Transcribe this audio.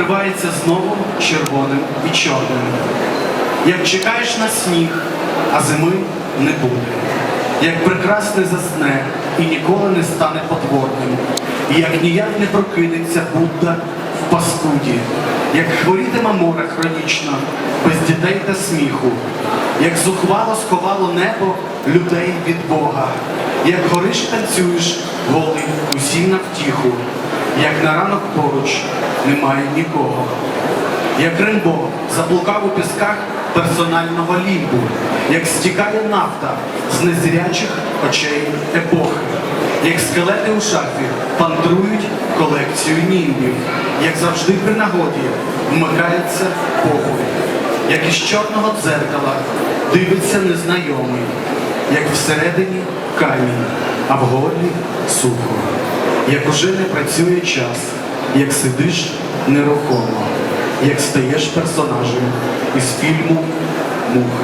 покривається знову червоним і чорним. Як чекаєш на сніг, а зими не буде. Як прекрасне засне і ніколи не стане потворним. І як ніяк не прокинеться Будда в паскуді, як хворітиме море хронічно, без дітей та сміху, як зухвало сховало небо людей від Бога, як гориш танцюєш голий усім на втіху, як на ранок поруч немає нікого. Як Римбо заблукав у пісках персонального лімбу, як стікає нафта з незрячих очей епохи, як скелети у шафі пантрують колекцію німбів, як завжди при нагоді вмикається похуй, як із чорного дзеркала дивиться незнайомий, як всередині камінь, а в горлі сухо, як уже не працює час, як сидиш нерухомо, як стаєш персонажем із фільму Муха.